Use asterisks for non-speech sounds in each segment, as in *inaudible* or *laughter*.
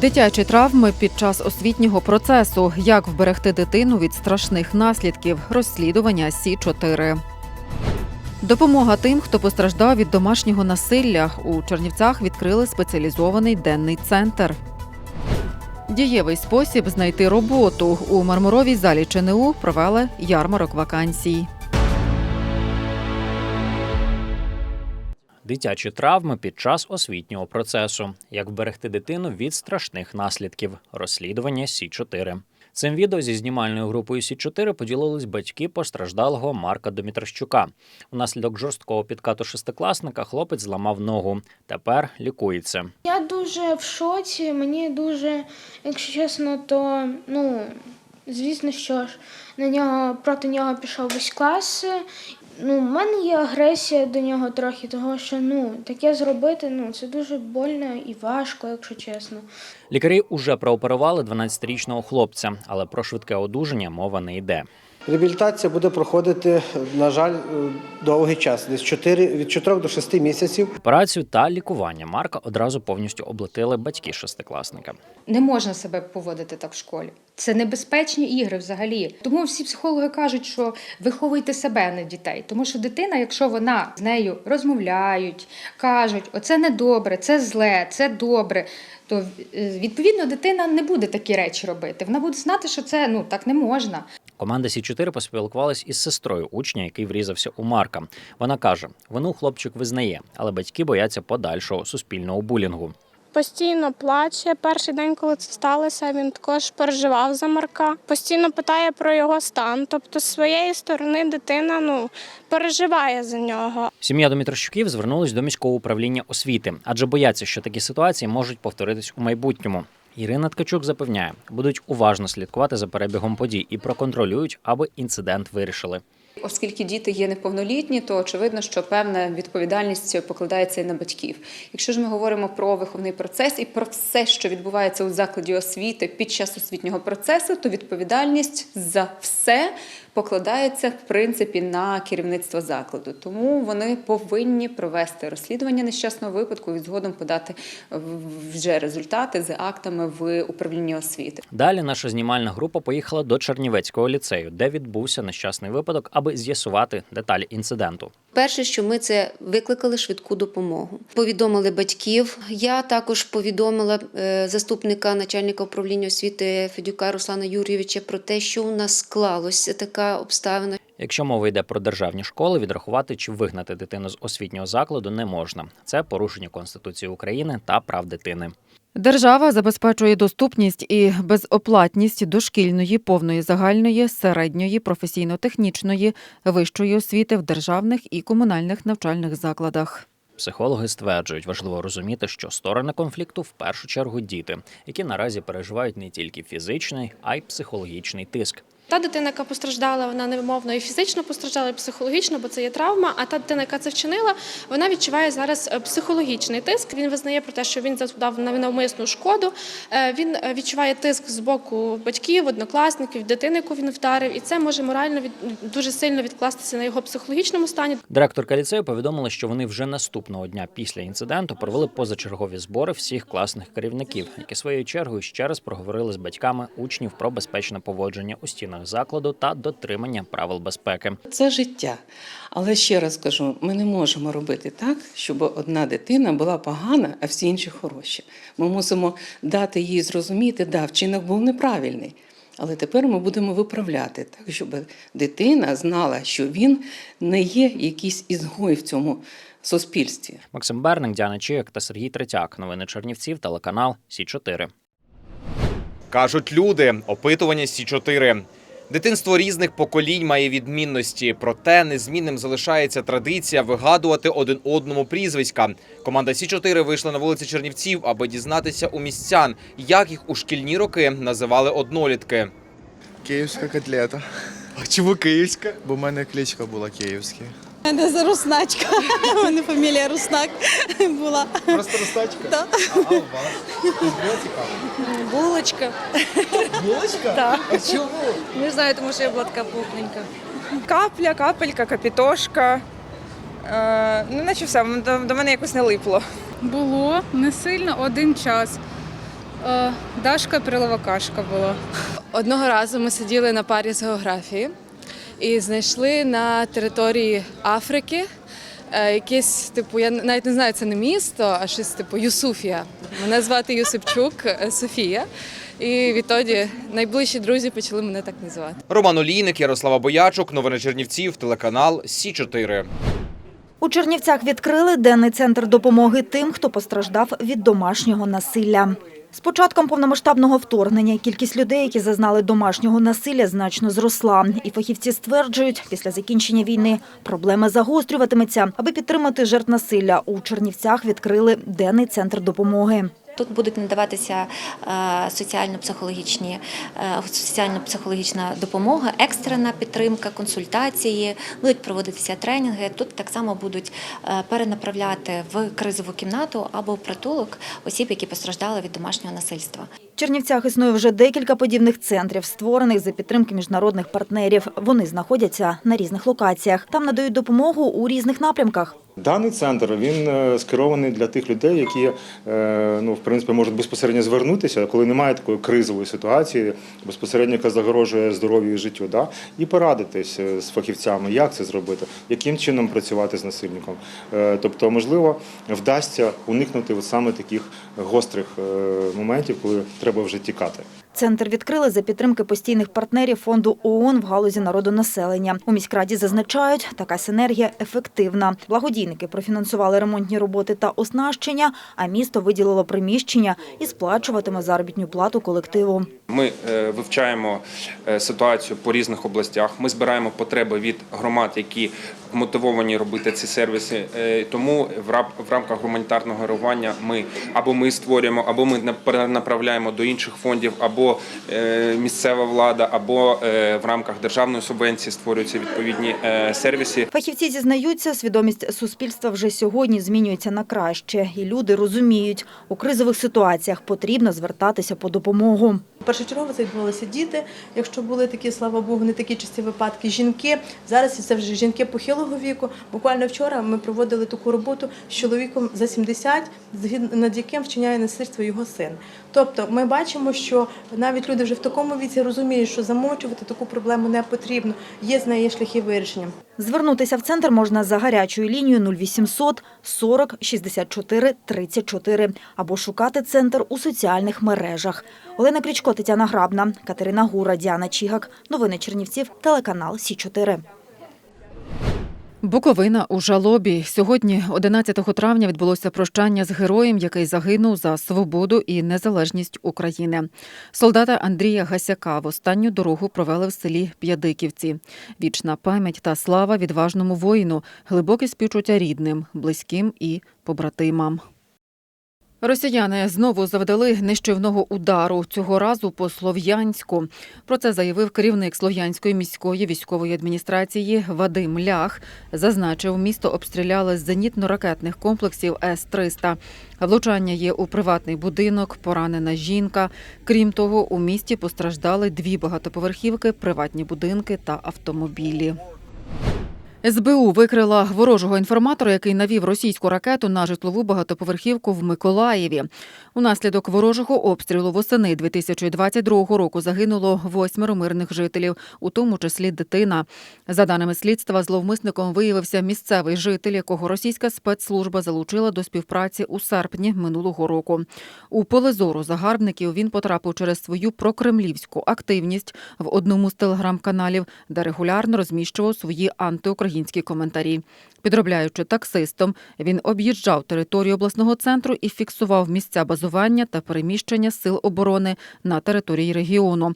Дитячі травми під час освітнього процесу. Як вберегти дитину від страшних наслідків. Розслідування Сі 4 Допомога тим, хто постраждав від домашнього насилля. У Чернівцях відкрили спеціалізований денний центр. Дієвий спосіб знайти роботу у мармуровій залі ЧНУ провели ярмарок вакансій. Дитячі травми під час освітнього процесу. Як вберегти дитину від страшних наслідків. Розслідування Сі 4 Цим відео зі знімальною групою Сі 4 поділились батьки постраждалого Марка Домітрощука. Унаслідок жорсткого підкату шестикласника хлопець зламав ногу. Тепер лікується. Я дуже в шоці. Мені дуже, якщо чесно, то ну звісно, що ж на нього проти нього пішов весь клас. Ну, в мене є агресія до нього трохи, того що ну таке зробити ну це дуже больно і важко, якщо чесно. Лікарі уже прооперували 12-річного хлопця, але про швидке одужання мова не йде. Реабілітація буде проходити, на жаль, довгий час, десь 4, від 4 до 6 місяців. Операцію та лікування Марка одразу повністю облетили батьки шестикласника. Не можна себе поводити так в школі. Це небезпечні ігри взагалі. Тому всі психологи кажуть, що виховуйте себе, а не дітей. Тому що дитина, якщо вона з нею розмовляють, кажуть, оце не добре, це зле, це добре. То е, відповідно дитина не буде такі речі робити. Вона буде знати, що це ну так не можна. Команда Сі 4 поспілкувалась із сестрою учня, який врізався у Марка. Вона каже: вину хлопчик визнає, але батьки бояться подальшого суспільного булінгу. Постійно плаче. Перший день, коли це сталося, він також переживав за Марка. Постійно питає про його стан. Тобто, з своєї сторони дитина ну переживає за нього. Сім'я Домітрощуків звернулась до міського управління освіти, адже бояться, що такі ситуації можуть повторитись у майбутньому. Ірина Ткачук запевняє, будуть уважно слідкувати за перебігом подій і проконтролюють, аби інцидент вирішили. Оскільки діти є неповнолітні, то очевидно, що певна відповідальність покладається і на батьків. Якщо ж ми говоримо про виховний процес і про все, що відбувається у закладі освіти під час освітнього процесу, то відповідальність за все покладається в принципі на керівництво закладу. Тому вони повинні провести розслідування нещасного випадку і згодом подати вже результати з актами в управлінні освіти. Далі наша знімальна група поїхала до Чернівецького ліцею, де відбувся нещасний випадок, аби з'ясувати деталі інциденту. Перше, що ми це викликали швидку допомогу. Повідомили батьків. Я також повідомила е, заступника начальника управління освіти Федюка Руслана Юрійовича про те, що у нас склалося така обставина. Якщо мова йде про державні школи, відрахувати чи вигнати дитину з освітнього закладу не можна. Це порушення Конституції України та прав дитини. Держава забезпечує доступність і безоплатність дошкільної, повної загальної, середньої, професійно-технічної, вищої освіти в державних і комунальних навчальних закладах. Психологи стверджують, важливо розуміти, що сторони конфлікту в першу чергу діти, які наразі переживають не тільки фізичний, а й психологічний тиск. Та дитина, яка постраждала, вона невимовно і фізично постраждала, і психологічно, бо це є травма. А та дитина, яка це вчинила, вона відчуває зараз е, психологічний тиск. Він визнає про те, що він завдав навмисну шкоду. Е, Він е, відчуває тиск з боку батьків, однокласників, дитини, яку він вдарив, і це може морально від дуже сильно відкластися на його психологічному стані. Директорка ліцею повідомила, що вони вже наступного дня після інциденту провели позачергові збори всіх класних керівників, які своєю чергою ще раз проговорили з батьками учнів про безпечне поводження у стінах закладу та дотримання правил безпеки. Це життя. Але ще раз кажу, ми не можемо робити так, щоб одна дитина була погана, а всі інші хороші. Ми мусимо дати їй зрозуміти, да, вчинок був неправильний. Але тепер ми будемо виправляти так, щоб дитина знала, що він не є якийсь ізгой в цьому суспільстві. Максим Берник, Діана Чияк та Сергій Третяк. Новини Чернівців, телеканал Сі 4 Кажуть люди, опитування Сі 4 Дитинство різних поколінь має відмінності, проте незмінним залишається традиція вигадувати один одному прізвиська. Команда Сі 4 вийшла на вулиці Чернівців, аби дізнатися у містян, як їх у шкільні роки називали однолітки. Київська котлета. А чому київська? Бо в мене кличка була київська. Мене за Русначка. *laughs* У мене фамілія Руснак була. Просто розтачка? Да. А, у вас? Було цікаво. Булочка. Булочка? Так. А чому? Не знаю, тому що я була така пухненька. Капля, капелька, капітошка. Е, ну, наче все, до, до мене якось не липло. Було не сильно один час. Дашка Прилова кашка була. Одного разу ми сиділи на парі з географії і знайшли на території Африки е, якесь, типу, я навіть не знаю, це не місто, а щось типу Юсуфія. Мене звати Юсипчук е, Софія. І відтоді найближчі друзі почали мене так називати. Роман Олійник, Ярослава Боячук, новини Чернівців, телеканал Сі 4 У Чернівцях відкрили денний центр допомоги тим, хто постраждав від домашнього насилля. З початком повномасштабного вторгнення кількість людей, які зазнали домашнього насилля, значно зросла. І фахівці стверджують, після закінчення війни проблема загострюватиметься. Аби підтримати жертв насилля, у Чернівцях відкрили денний центр допомоги. Тут будуть надаватися е, соціально-психологічні, е, соціально-психологічна допомога, екстрена підтримка, консультації, будуть проводитися тренінги. Тут так само будуть е, перенаправляти в кризову кімнату або в притулок осіб, які постраждали від домашнього насильства. Чернівцях існує вже декілька подібних центрів, створених за підтримки міжнародних партнерів. Вони знаходяться на різних локаціях. Там надають допомогу у різних напрямках. Даний центр він е, скерований для тих людей, які е, ну в принципі можуть безпосередньо звернутися, коли немає такої кризової ситуації, безпосередньо яка загрожує здоров'ю і життю, да, і порадитись е, з фахівцями, як це зробити, яким чином працювати з насильником. Тобто, можливо, вдасться уникнути саме таких гострих моментів, коли треба вже тікати. Центр відкрили за підтримки постійних партнерів фонду ООН в галузі народонаселення. У міськраді зазначають, така синергія ефективна. Благодійники профінансували ремонтні роботи та оснащення, а місто виділило приміщення і сплачуватиме заробітну плату колективу. Ми е, вивчаємо е, ситуацію по різних областях. Ми збираємо потреби від громад, які мотивовані робити ці сервіси. Е, Тому в рамках гуманітарного реагування ми або ми створюємо, або ми на- перенаправляємо до інших фондів, або е, місцева влада, або е, в рамках державної субвенції створюються відповідні е, сервіси. Фахівці зізнаються, свідомість суспільства вже сьогодні змінюється на краще, і люди розуміють, у кризових ситуаціях потрібно звертатися по допомогу. Першочергово це відбувалися діти. Якщо були такі, слава Богу, не такі часті випадки, жінки. Зараз це вже жінки похилого віку. Буквально вчора ми проводили таку роботу з чоловіком за 70, над яким вчиняє насильство його син. Тобто ми бачимо, що навіть люди вже в такому віці розуміють, що замовчувати таку проблему не потрібно. Є з неї шляхи вирішення. Звернутися в центр можна за гарячою лінією 0800 40 64 34 або шукати центр у соціальних мережах. Олена Крічко, Тетяна Грабна, Катерина Гура, Діана Чігак. Новини Чернівців, телеканал Сі 4 Буковина у жалобі. Сьогодні, 11 травня, відбулося прощання з героєм, який загинув за свободу і незалежність України. Солдата Андрія Гасяка в останню дорогу провели в селі П'ядиківці. Вічна пам'ять та слава відважному воїну, глибоке співчуття рідним, близьким і побратимам. Росіяни знову завдали нищівного удару цього разу по Слов'янську. Про це заявив керівник Слов'янської міської військової адміністрації Вадим Лях. Зазначив, місто обстріляли з зенітно-ракетних комплексів С-300. Влучання є у приватний будинок, поранена жінка. Крім того, у місті постраждали дві багатоповерхівки, приватні будинки та автомобілі. СБУ викрила ворожого інформатора, який навів російську ракету на житлову багатоповерхівку в Миколаєві. Унаслідок ворожого обстрілу восени 2022 року загинуло восьмеро мирних жителів, у тому числі дитина. За даними слідства, зловмисником виявився місцевий житель, якого російська спецслужба залучила до співпраці у серпні минулого року. У поле зору загарбників він потрапив через свою прокремлівську активність в одному з телеграм-каналів, де регулярно розміщував свої антиукраїнські коментарі. Підробляючи таксистом, він об'їжджав територію обласного центру і фіксував місця базування та переміщення сил оборони на території регіону.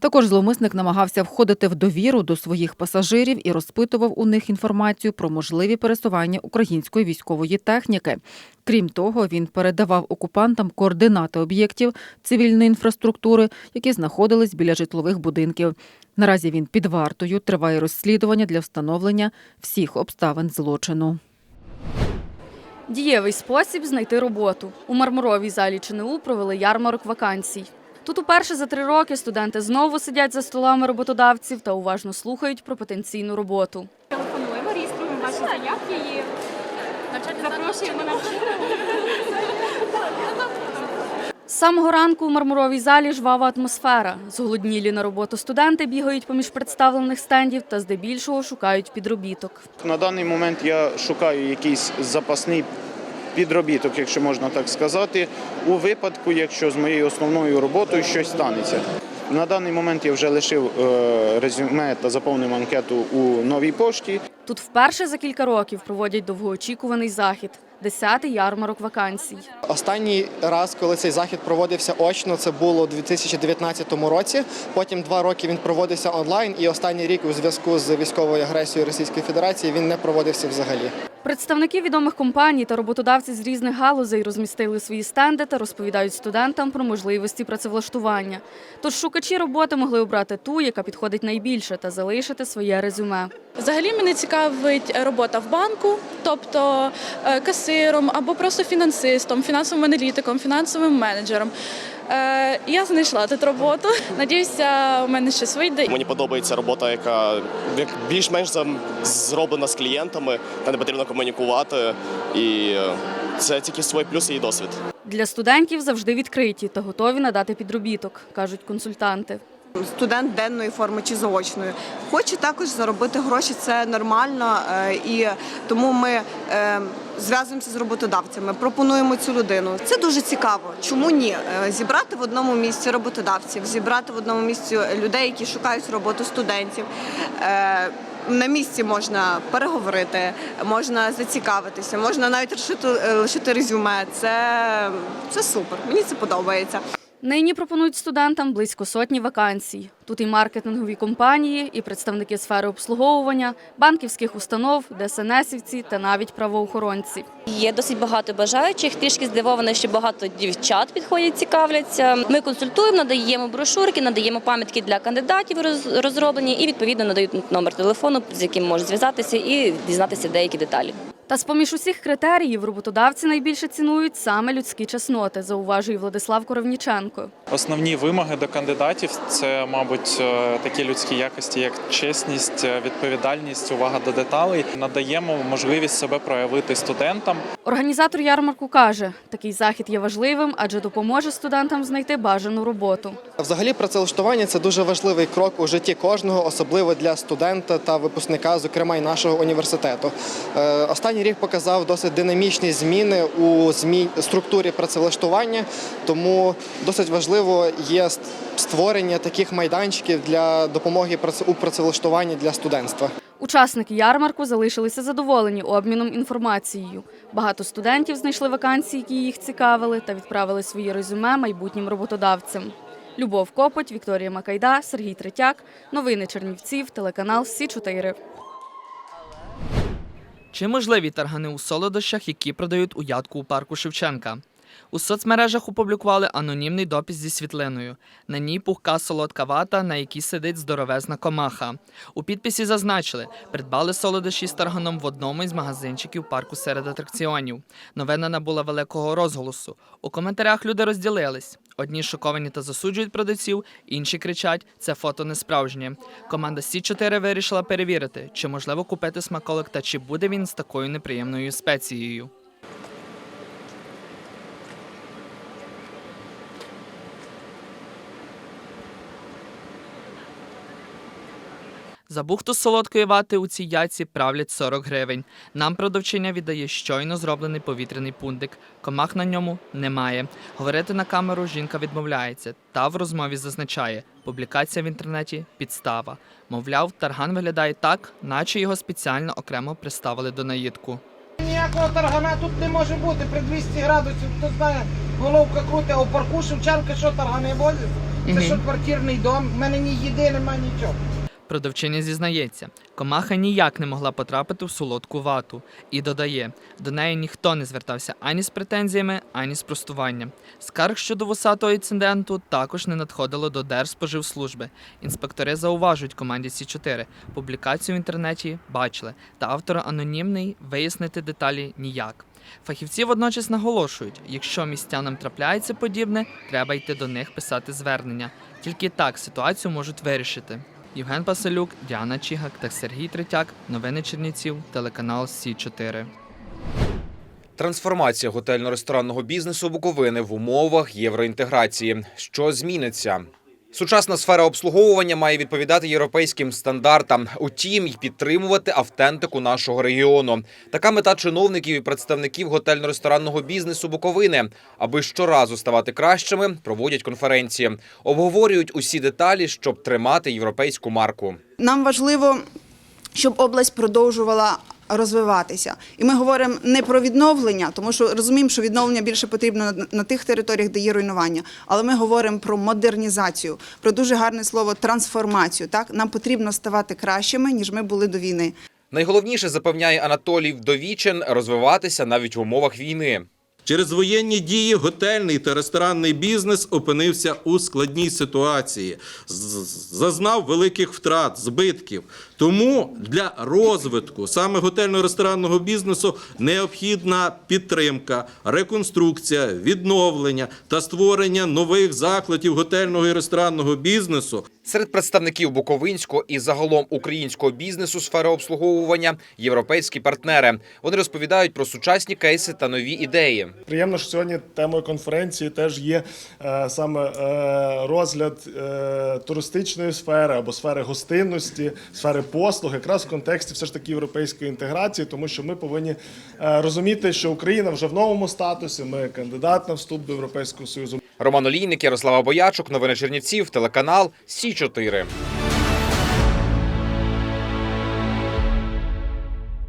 Також зловмисник намагався входити в довіру до своїх пасажирів і розпитував у них інформацію про можливі пересування української військової техніки. Крім того, він передавав окупантам координати об'єктів цивільної інфраструктури, які знаходились біля житлових будинків. Наразі він під вартою триває розслідування для встановлення всіх обставин злочину. Дієвий спосіб знайти роботу. У мармуровій залі ЧНУ провели ярмарок вакансій. Тут уперше за три роки студенти знову сидять за столами роботодавців та уважно слухають про потенційну роботу. Телефонуємо, реєструємо ваші заявки і запрошуємо на З самого ранку у мармуровій залі жвава атмосфера. Зголоднілі на роботу студенти бігають поміж представлених стендів та здебільшого шукають підробіток. На даний момент я шукаю якийсь запасний підробіток, якщо можна так сказати, у випадку, якщо з моєю основною роботою щось станеться. На даний момент я вже лишив е, резюме та заповнив анкету у новій пошті. Тут вперше за кілька років проводять довгоочікуваний захід – 10-й ярмарок вакансій. Останній раз, коли цей захід проводився очно, це було у 2019 році. Потім два роки він проводився онлайн, і останній рік у зв'язку з військовою агресією Російської Федерації він не проводився взагалі. Представники відомих компаній та роботодавці з різних галузей розмістили свої стенди та розповідають студентам про можливості працевлаштування. Тож шукачі роботи могли обрати ту, яка підходить найбільше, та залишити своє резюме. Взагалі мене цікавить робота в банку, тобто е, касиром або просто фінансистом, фінансовим аналітиком, фінансовим менеджером. Е, Я знайшла тут роботу. Надіюся, у мене щось вийде. Мені подобається робота, яка більш-менш зам- зроблена з клієнтами, та не потрібно комунікувати. І е, це тільки свої плюси і досвід. Для студентів завжди відкриті та готові надати підробіток, кажуть консультанти. Студент денної форми чи заочної. Хоче також заробити гроші, це нормально, е, і тому ми е, зв'язуємося з роботодавцями, пропонуємо цю людину. Це дуже цікаво. Чому ні? Е, Зібрати в одному місці роботодавців, зібрати в одному місці людей, які шукають роботу студентів. На місці можна переговорити, можна зацікавитися, можна навіть лишити резюме. Це, це супер. Мені це подобається. Нині пропонують студентам близько сотні вакансій. Тут і маркетингові компанії, і представники сфери обслуговування, банківських установ, ДСНСівці та навіть правоохоронці. Є досить багато бажаючих. Трішки здивована, що багато дівчат підходять, цікавляться. Ми консультуємо, надаємо брошурки, надаємо пам'ятки для кандидатів роз- розроблені і відповідно надають номер телефону, з яким можуть зв'язатися і дізнатися деякі деталі. Та з-поміж усіх критеріїв роботодавці найбільше цінують саме людські чесноти, зауважує Владислав Коровніченко. Основні вимоги до кандидатів це, мабуть, е, такі людські якості, як чесність, е, відповідальність, увага до деталей. Надаємо можливість себе проявити студентам. Організатор ярмарку каже, такий захід є важливим, адже допоможе студентам знайти бажану роботу. Взагалі, працевлаштування це дуже важливий крок у житті кожного, особливо для студента та випускника, зокрема й нашого університету. Е, Останній рік показав досить динамічні зміни у структурі працевлаштування, тому досить важливо є створення таких майданчиків для допомоги у працевлаштуванні для студентства. Учасники ярмарку залишилися задоволені обміном інформацією. Багато студентів знайшли вакансії, які їх цікавили, та відправили свої резюме майбутнім роботодавцям. Любов Копоть, Вікторія Макайда, Сергій Третяк. Новини Чернівців, телеканал Сі 4 Чи можливі таргани у солодощах, які продають у ядку у парку Шевченка? У соцмережах опублікували анонімний допис зі світлиною. На ній пухка солодка вата, на якій сидить здоровезна комаха. У підписі зазначили, придбали солодощі з тарганом в одному із магазинчиків парку серед атракціонів. Новина набула великого розголосу. У коментарях люди розділились. Одні шоковані та засуджують продавців, інші кричать: це фото не справжнє. Команда Сі 4 вирішила перевірити, чи можливо купити смаколик та чи буде він з такою неприємною спецією. За бухту солодкої вати у цій яйці правлять 40 гривень. Нам продавчиня віддає щойно зроблений повітряний пундик. Комах на ньому немає. Говорити на камеру жінка відмовляється та в розмові зазначає, публікація в інтернеті підстава. Мовляв, тарган виглядає так, наче його спеціально окремо приставили до наїдку. Ніякого таргана тут не може бути при 200 градусів. Хто знає, головка крути, а у парку Шевченка що таргани возять? Це що квартирний дом, в мене ні їди, нема нічого. Продавчиня зізнається, комаха ніяк не могла потрапити в солодку вату і додає, до неї ніхто не звертався ані з претензіями, ані з простуванням. Скарг щодо вусатого інциденту також не надходило до Держспоживслужби. Інспектори зауважують команді Сі 4 Публікацію в інтернеті бачили, та автор анонімний вияснити деталі ніяк. Фахівці водночас наголошують, якщо містянам трапляється подібне, треба йти до них писати звернення. Тільки так ситуацію можуть вирішити. Євген Пасилюк, Діана Чігак та Сергій Третяк. Новини Чернівців, телеканал Сі 4 Трансформація готельно-ресторанного бізнесу Буковини в умовах євроінтеграції. Що зміниться? Сучасна сфера обслуговування має відповідати європейським стандартам, утім й підтримувати автентику нашого регіону. Така мета чиновників і представників готельно-ресторанного бізнесу Буковини. Аби щоразу ставати кращими, проводять конференції, обговорюють усі деталі, щоб тримати європейську марку. Нам важливо, щоб область продовжувала розвиватися. І ми говоримо не про відновлення, тому що розуміємо, що відновлення більше потрібно на, тих територіях, де є руйнування. Але ми говоримо про модернізацію, про дуже гарне слово трансформацію. Так нам потрібно ставати кращими, ніж ми були до війни. Найголовніше запевняє Анатолій Вдовічен розвиватися навіть в умовах війни. Через воєнні дії готельний та ресторанний бізнес опинився у складній ситуації, зазнав великих втрат, збитків. Тому для розвитку саме готельно-ресторанного бізнесу необхідна підтримка, реконструкція, відновлення та створення нових закладів готельного і ресторанного бізнесу. Серед представників буковинського і загалом українського бізнесу сфери обслуговування європейські партнери. Вони розповідають про сучасні кейси та нові ідеї. Приємно, що сьогодні темою конференції теж є е, саме е, розгляд е, туристичної сфери або сфери гостинності, сфери послуг, якраз в контексті все ж таки європейської інтеграції, тому що ми повинні е, розуміти, що Україна вже в новому статусі. Ми кандидат на вступ до Європейського союзу. Роман Олійник, Ярослава Боячук, новини Чернівців, телеканал Сі 4